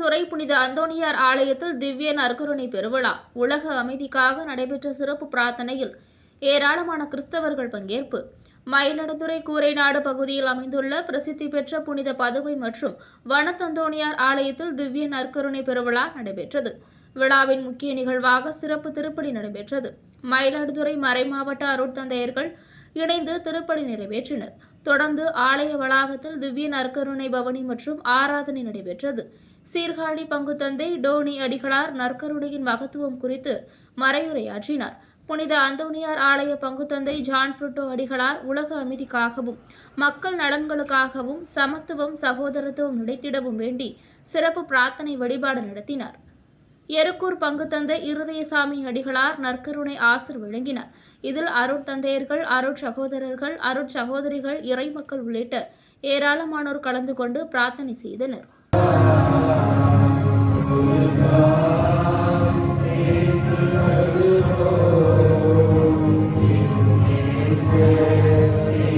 அந்தோணியார் ஆலயத்தில் திவ்ய நற்கருணை பெருவிழா. உலக அமைதிக்காக நடைபெற்ற சிறப்பு பிரார்த்தனையில் ஏராளமான கிறிஸ்தவர்கள் பங்கேற்பு. மயிலாடுதுறை கூரைநாடு பகுதியில் அமைந்துள்ள பிரசித்தி பெற்ற புனித பதுவை மற்றும் வனத்தந்தோணியார் ஆலயத்தில் திவ்ய நற்கருணை பெருவிழா நடைபெற்றது. விழாவின் முக்கிய நிகழ்வாக சிறப்பு திருப்பலி நடைபெற்றது. மயிலாடுதுறை மறைமாவட்ட அருட்தந்தையர்கள் இணைந்து திருப்பலி நிறைவேற்றினர். தொடர்ந்து ஆலய வளாகத்தில் திவ்ய நற்கருணை பவனி மற்றும் ஆராதனை நடைபெற்றது. சீர்காழி பங்குத்தந்தை டோனி அடிகளார் நற்கருணையின் மகத்துவம் குறித்து மறையுரையாற்றினார். புனித அந்தோனியார் ஆலய பங்குத்தந்தை ஜான் புருட்டோ அடிகளார் உலக அமைதிக்காகவும் மக்கள் நலன்களுக்காகவும் சமத்துவம் சகோதரத்துவம் நிலைத்திடவும் வேண்டி சிறப்பு பிரார்த்தனை வழிபாடு நடத்தினார். எருக்கூர் பங்கு தந்த இருதயசாமி அடிகளார் நற்கருணை ஆசிர் வழங்கினார். இதில் அருட்தந்தையர்கள் அருட் சகோதரர்கள் அருட் சகோதரிகள் இறைமக்கள் உள்ளிட்ட ஏராளமானோர் கலந்து கொண்டு பிரார்த்தனை செய்தனர்.